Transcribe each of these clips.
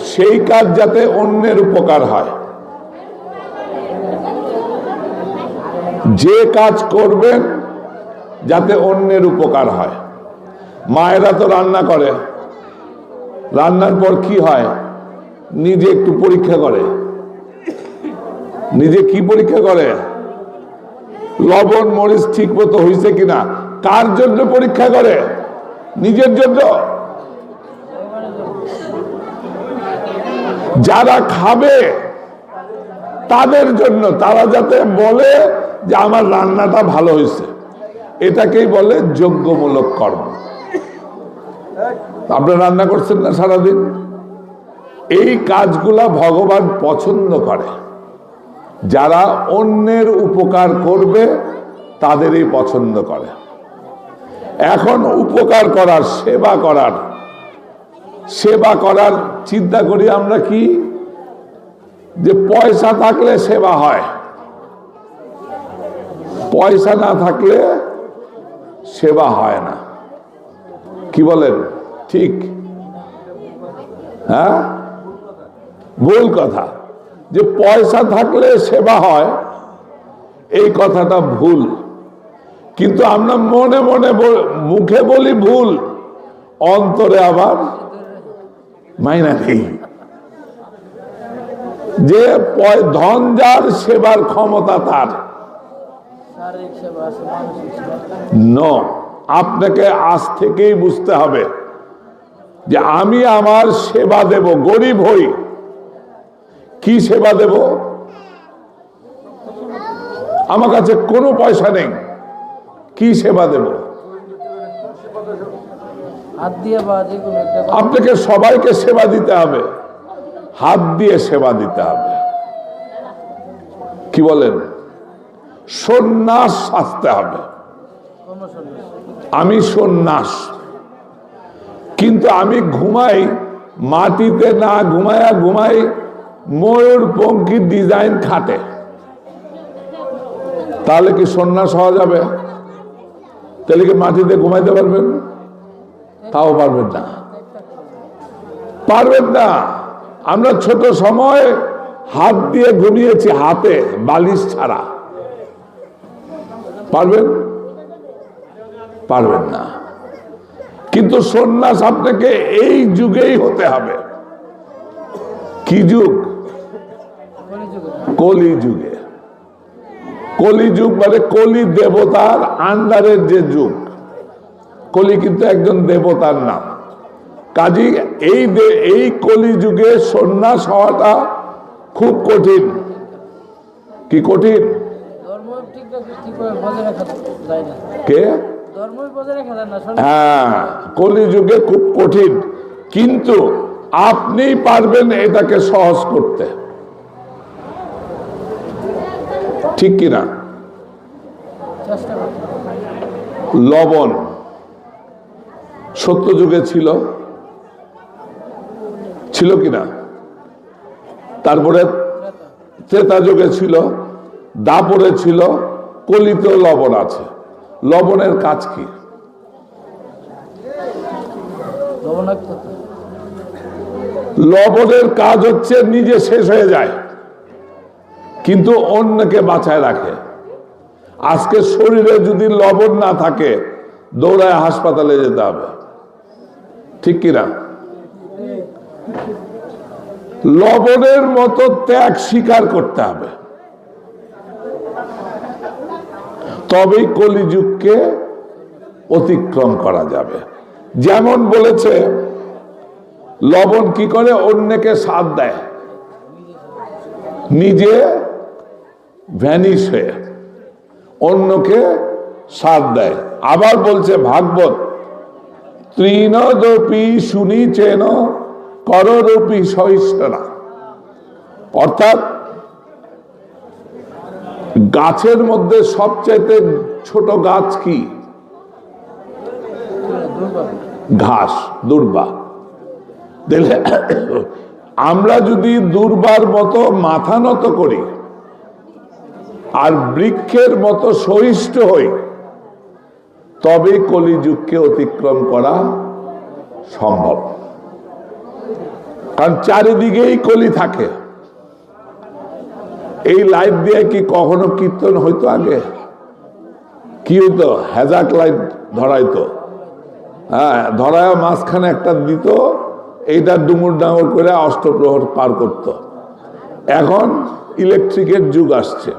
সেই কাজ যাতে অন্যের উপকার হয়। যে কাজ করবেন যাতে অন্যের উপকার হয়। মায়েরা তো রান্না করে। রান্নার পর কি হয়? নিজে একটু পরীক্ষা করে। নিজে কি পরীক্ষা করে? লবণ, মরিচ ঠিক মতো হয়েছে কিনা? কার জন্য পরীক্ষা করে? নিজের জন্য? যারা খাবে, তাদের জন্য তারা যাতে বলে যে আমার রান্নাটা ভালো হয়েছে। এটাকেই বলে যোগ্যমূলক কর্ম। আপনারা রান্না করছেন না সারাদিন? এই কাজগুলা ভগবান পছন্দ করে। যারা অন্যের উপকার করবে, তাদেরই পছন্দ করে। এখন উপকার করার, সেবা করার সেবা করার চিন্তা করি আমরা কি? যে পয়সা থাকলে সেবা হয়। পয়সা না থাকলে সেবা হয় না। কি বলেন? ঠিক। হ্যাঁ? ভুল কথা। যে পয়সা থাকলে সেবা হয়, এই কথাটা ভুল। কিন্তু আমরা মনে মনে মুখে বলি ভুল, অন্তরে আবার মাইনা নেই যে ধন যার, সেবার ক্ষমতা তার। আপনাকে আজ থেকেই বুঝতে হবে যে আমি আমার সেবা দেব, গরিব হই। কি সেবা দেব? আমার কাছে কোনো পয়সা নেই। কি সেবা দেব হাত দিয়ে বা যে কোনো একটা কথা আপনাকে সবাইকে সেবা দিতে হবে। হাত দিয়ে সেবা দিতে হবে। কি বলেন? সন্ন্যাস আসতে হবে। আমি সন্ন্যাস। কিন্তু আমি ঘুমাই মাটিতে না ঘুমায়া ঘুমাই ময়ূর পঙ্কির ডিজাইন খাটে। তাহলে কি সন্ন্যাস হওয়া যাবে? তাহলে কি মাটিতে ঘুমাইতে পারবেন? তাও পারবেন না। পারবেন না। আমরা ছোট সময় হাত দিয়ে ঘুমিয়েছি হাতে, বালিশ ছাড়া। পারবেন? পারবেন না। কিন্তু সন্ন্যাস আপনাকে এই যুগেই হতে হবে। কি যুগ? কলি যুগে কলি যুগ মানে কলি দেবতার আন্ডারের যে যুগ। কলি কিন্তু একজন দেবতার নাম। কাজী এই এই কলি যুগে সন্ন্যাস হওয়াটা খুব কঠিন। কি কঠিন? কে? হ্যাঁ কলিযুগে খুব কঠিন। কিন্তু আপনিই পারবেন এটাকে সহজ করতে। ঠিক কিনা। লবণ। সত্য যুগে ছিল। ছিল কিনা? তারপরে। ত্রেতা যুগে ছিল, দাপরে ছিল, কলিতেও লবণ আছে। লবণের কাজ কি? লবণের কাজ হচ্ছে নিজে শেষ হয়ে যায়, কিন্তু অন্যকে বাঁচায় রাখে। আজকে শরীরে যদি লবণ না থাকে, দৌড়ায় হাসপাতালে যেতে হবে। ঠিক কিনা? লবণের মতো ত্যাগ স্বীকার করতে হবে। তবেই কলিযুগকে অতিক্রম করা যাবে। যেমন বলেছে, লবণ কি করে? অন্যকে স্বাদ দেয়। নিজে ভ্যানিশ হয়ে অন্যকে স্বাদ দেয়। আবার বলছে ভাগবত তৃণদপি শুনিছেন কররূপী সহিষ্ণা অর্থাৎ গাছের মধ্যে সবচাইতে ছোট গাছ কি? ঘাস, দুর্বা। আমরা যদি দুর্বার মতো মাথা নত করি আর বৃক্ষের মতো সহিষ্ঠ হই তবে কলিযুগকে অতিক্রম করা সম্ভব। কারণ চারিদিকেই কলি থাকে। এই লাইট দিয়ে কি কখনো কীর্তন হইতো আগে? কি হইতো? হ্যাজাক লাইট ধরাইতো। হ্যাঁ ধরায় মাঝখানে একটা দিত, এইটা ডুমুর ডাঙর করে অষ্টপ্রহর পার করত। এখন ইলেকট্রিকের যুগ আসছে।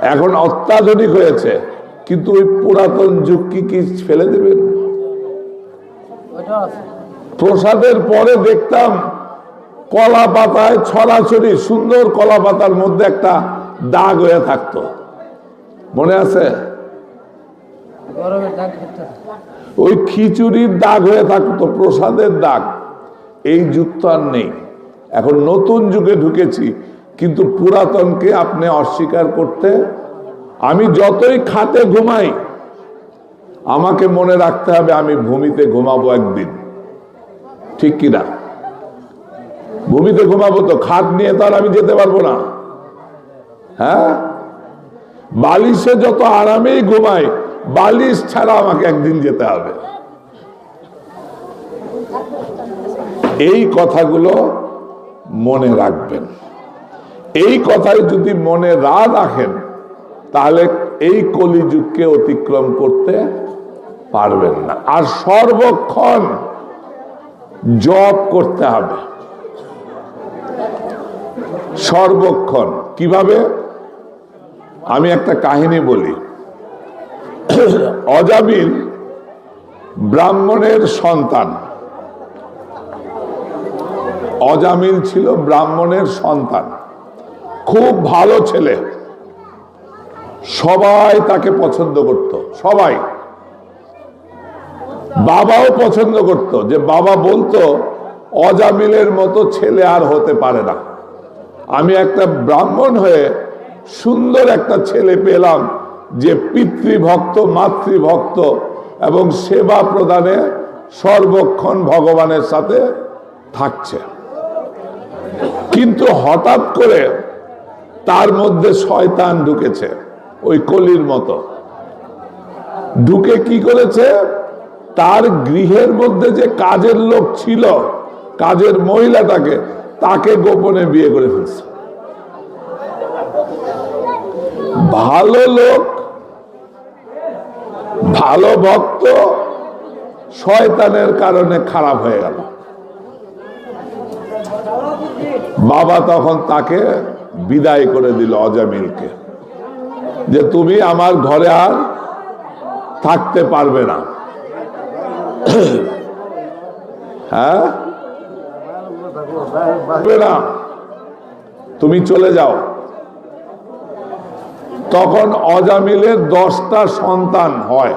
এখন অত্যাধুনিক হয়েছে। কিন্তু ওই পুরাতন যুগ কি কি ফেলে দেবেন? প্রসাদের পরে দেখতাম কলা পাতায় ছড়াছড়ি, সুন্দর কলা পাতার মধ্যে একটা দাগ হয়ে থাকতো। মনে আছে? ওই খিচুড়ির দাগ হয়ে থাকতো, প্রসাদের দাগ। এই যুগ তো আর নেই। এখন নতুন যুগে ঢুকেছি, কিন্তু পুরাতনকে আপনি অস্বীকার করতে আমি যতই খাতে ঘুমাই, আমাকে মনে রাখতে হবে আমি ভূমিতে ঘুমাবো একদিন। ঠিক কিনা? ভূমিতে ঘুমাবো তো খাত নিয়ে তো আর আমি যেতে পারব না। হ্যাঁ? বালিশে যত আরামেই ঘুমাই, বালিশ ছাড়া আমাকে একদিন যেতে হবে। এই কথাগুলো মনে রাখবেন। এই কথাই যদি মনে রা রাখেন তাহলে এই কলিযুগকে অতিক্রম করতে পারবেন না। আর সর্বক্ষণ জব করতে হবে। সর্বক্ষণ। কীভাবে? আমি একটা কাহিনী বলি। অজামিল ব্রাহ্মণের সন্তান। অজামিল ছিল ব্রাহ্মণের সন্তান। খুব ভালো ছেলে। সবাই তাকে পছন্দ করত, সবাই। বাবাও পছন্দ করত, যে বাবা বলতো, অজামিলের মতো ছেলে আর হতে পারে না। আমি একটা ব্রাহ্মণ হয়ে সুন্দর একটা ছেলে পেলাম, যে পিতৃভক্ত, মাতৃভক্ত, এবং সেবা প্রদানে সর্বক্ষণ ভগবানের সাথে থাকছে। কিন্তু হঠাৎ করে তার মধ্যে শয়তান ঢুকেছে। ওই কলির মতো। ঢুকে কি করেছে? তার গৃহের মধ্যে যে কাজের লোক ছিল, কাজের মহিলাটাকে, তাকে গোপনে বিয়ে করে ফেলছে। ভালো লোক, ভালো ভক্ত, শয়তানের কারণে খারাপ হয়ে গেল। বাবা তখন তাকে বিদায় করে দিল অজামিলকে। যে তুমি আমার ঘরে আর থাকতে পারবে না। হ্যাঁ? না। তুমি চলে যাও। তখন অজামিলের দশটা সন্তান হয়।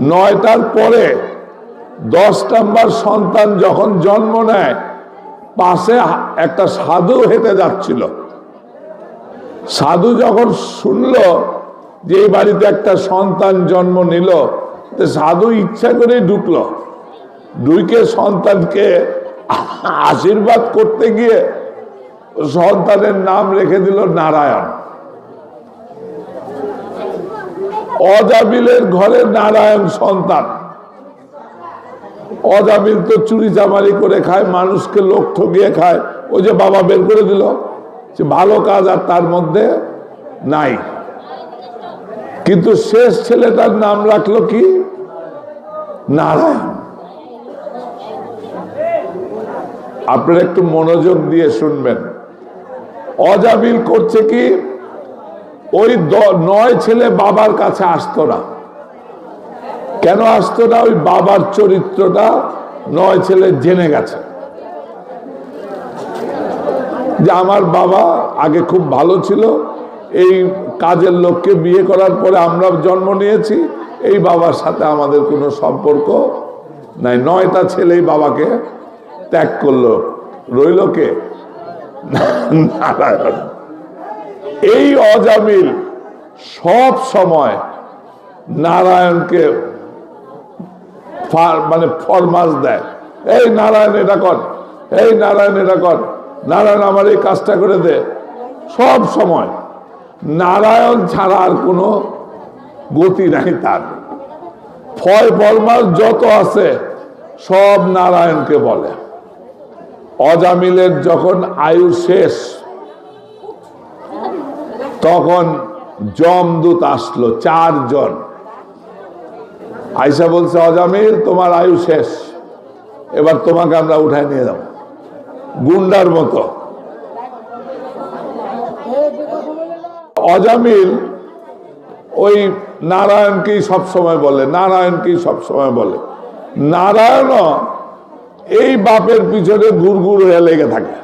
নয়টার পরে দশ নম্বর সন্তান যখন জন্ম নেয়, পাশে একটা সাধু হেঁটে যাচ্ছিল। সাধু যখন শুনল যে এই বাড়িতে একটা সন্তান জন্ম নিল সাধু ইচ্ছা করেই ঢুকলো। ঢুকে সন্তানকে আশীর্বাদ করতে গিয়ে সন্তানের নাম রেখে দিল নারায়ণ। অজামিলের ঘরে নারায়ণ সন্তান। অজামিল তো চুরি চামারি করে খায়, মানুষকে লোক ঠকিয়ে খায়, ওই যে বাবা বের করে দিল। ভালো কাজ আর তার মধ্যে নাই। কিন্তু শেষ ছেলেটার নাম রাখল কি? নারায়ণ। আপনারা একটু মনোযোগ দিয়ে শুনবেন। অজাবিল করছে কি? ওই নয় ছেলে বাবার কাছে আসতো না। কেন আসতো না? ওই বাবার চরিত্রটা নয় ছেলে জেনে গেছে। যে আমার বাবা আগে খুব ভালো ছিল, এই কাজের লোককে বিয়ে করার পরে আমরা জন্ম নিয়েছি, এই বাবার সাথে আমাদের কোনো সম্পর্ক নাই। নয়টা ছেলেই বাবাকে ত্যাগ করল। রইল কে? নারায়ণ। এই অজামিল সব সময় নারায়ণকে মানে ফরমাস দেয়। এই নারায়ণ এটা কর, এই নারায়ণ এটা কর। নারায়ণ আমার এই কাজটা করে দে। সব সময়। নারায়ণ ছাড়া আর কোনো গতি নাই তার। ফয় ফরমাস যত আছে, সব নারায়ণকে বলে। অজামিলের যখন আয়ু শেষ, তখন জমদূত আসলো, চারজন। আইসা বলছে, অজামিল, তোমার আয়ু শেষ। এবার তোমাকে আমরা উঠায় নিয়ে যাব। গুন্ডার মতো। অজামিল ওই নারায়ণকেই সবসময় বলে নারায়ণকেই সবসময় বলে? নারায়ণও এই বাপের পিছনে গুড়গুড় হয়ে লেগে থাকে।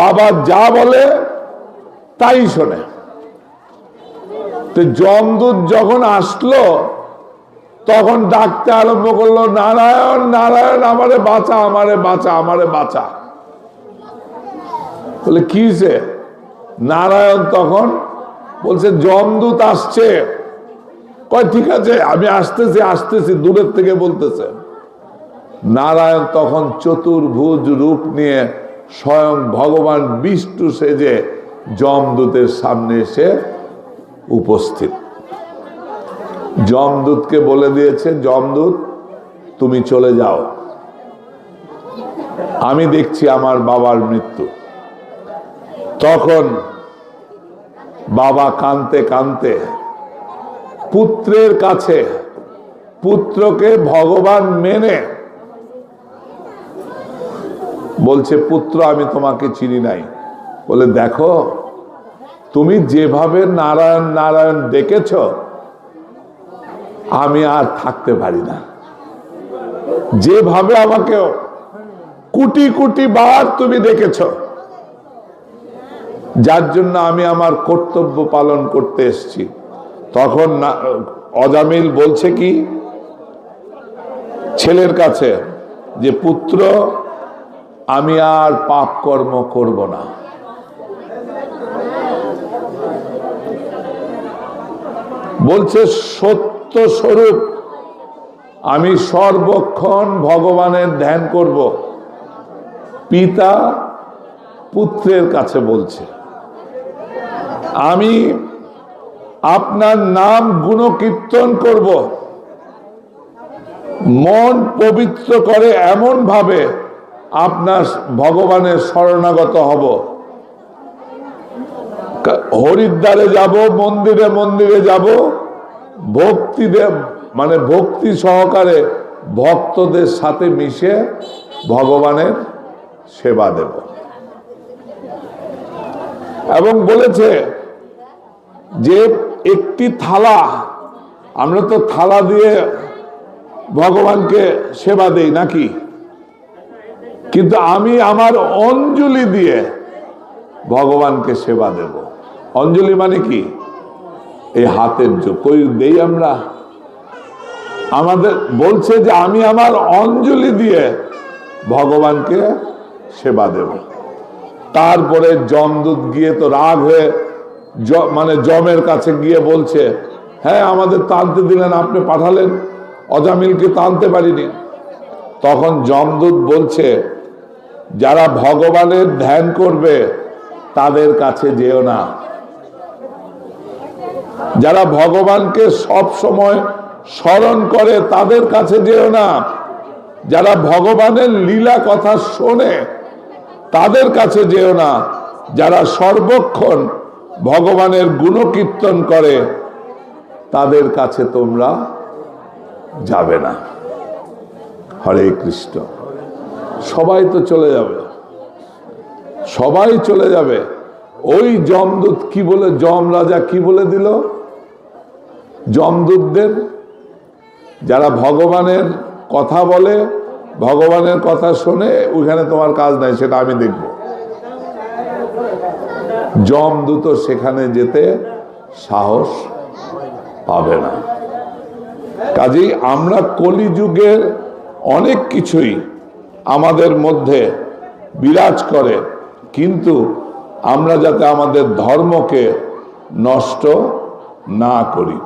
বাবা যা বলে তাই শোনে। তো যখন আসলো তখন ডাকতে আরম্ভ করল, নারায়ণ নারায়ণ, আমারে বাঁচা আমারে বাঁচা আমারে বাঁচা। বলে, কি হয়েছে নারায়ণ তখন বলছে, জমদূত আসছে। কয়, ঠিক আছে, আমি আসতেছি আসতেছি, দূরের থেকে বলতেছে। নারায়ণ তখন চতুর্ভুজ রূপ নিয়ে স্বয়ং ভগবান বিষ্ণু সেজে জমদূতের সামনে এসে উপস্থিত। জমদূতকে বলে দিয়েছে, জমদূত, তুমি চলে যাও। আমি দেখছি আমার বাবার মৃত্যু। তখন বাবা কানতে কানতে পুত্রের কাছে, পুত্রকে ভগবান মেনে বলছে, পুত্র, আমি তোমাকে চিনি নাই। বলে, দেখো, তুমি যেভাবে নারায়ণ নারায়ণ ডেকেছ আমি আর থাকতে পারি না। যেভাবে আমাকে কোটি কোটি বার তুমি দেখেছ, যার জন্য আমি আমার কর্তব্য পালন করতে এসেছি। তখন অজামিল বলছে কি, ছেলের কাছে যে, পুত্র, আমি আর পাপ কর্ম করব না। বলছে, সত্য স্বরূপ আমি সর্বক্ষণ ভগবানের ধ্যান করব। পিতা পুত্রের কাছে বলছে, আমি আপনার নাম গুণকীর্তন করব। মন পবিত্র করে এমন ভাবে আপনার ভগবানের শরণাগত হব। হরিদ্বারে যাব, মন্দিরে মন্দিরে যাব ভক্তি দেব মানে ভক্তি সহকারে ভক্তদের সাথে মিশে ভগবানের সেবা দেব। এবং বলেছে যে একটি থালা, আমরা তো থালা দিয়ে ভগবানকে সেবা দেই নাকি? কিন্তু আমি আমার অঞ্জলি দিয়ে ভগবানকে সেবা দেব। অঞ্জলি মানে কি? এই হাতের যোগ কই দেই আমরা? আমাদের বলছে যে আমি আমার অঞ্জলি দিয়ে ভগবানকে সেবা দেব। তারপরে জমদূত গিয়ে তো রাগ হয়ে মানে জমের কাছে গিয়ে বলছে হ্যাঁ আমাদের টানতে দিলেন, আপনি পাঠালেন। অজামিলকে টানতে পারিনি। তখন জমদূত বলছে, যারা ভগবানের ধ্যান করবে, তাদের কাছে যেও না। যারা ভগবানকে সব সময় স্মরণ করে তাদের কাছে যেও না। যারা ভগবানের লীলা কথা শোনে তাদের কাছে যেও না। যারা সর্বক্ষণ ভগবানের গুণকীর্তন করে তাদের কাছে তোমরা যাবে না। হরে কৃষ্ণ। সবাই তো চলে যাবে। সবাই চলে যাবে। ওই জমদূত কি বলে জম রাজা কি বলে দিল? জমদূতদের যারা ভগবানের কথা বলে, ভগবানের কথা শুনে, ওইখানে তোমার কাজ নাই, সেটা আমি দেখব। জমদূত সেখানে যেতে সাহস পাবে না। কাজেই আমরা কলিযুগের অনেক কিছুই আমাদের মধ্যে বিরাজ করে, কিন্তু আমরা যাতে আমাদের ধর্মকে নষ্ট না করি।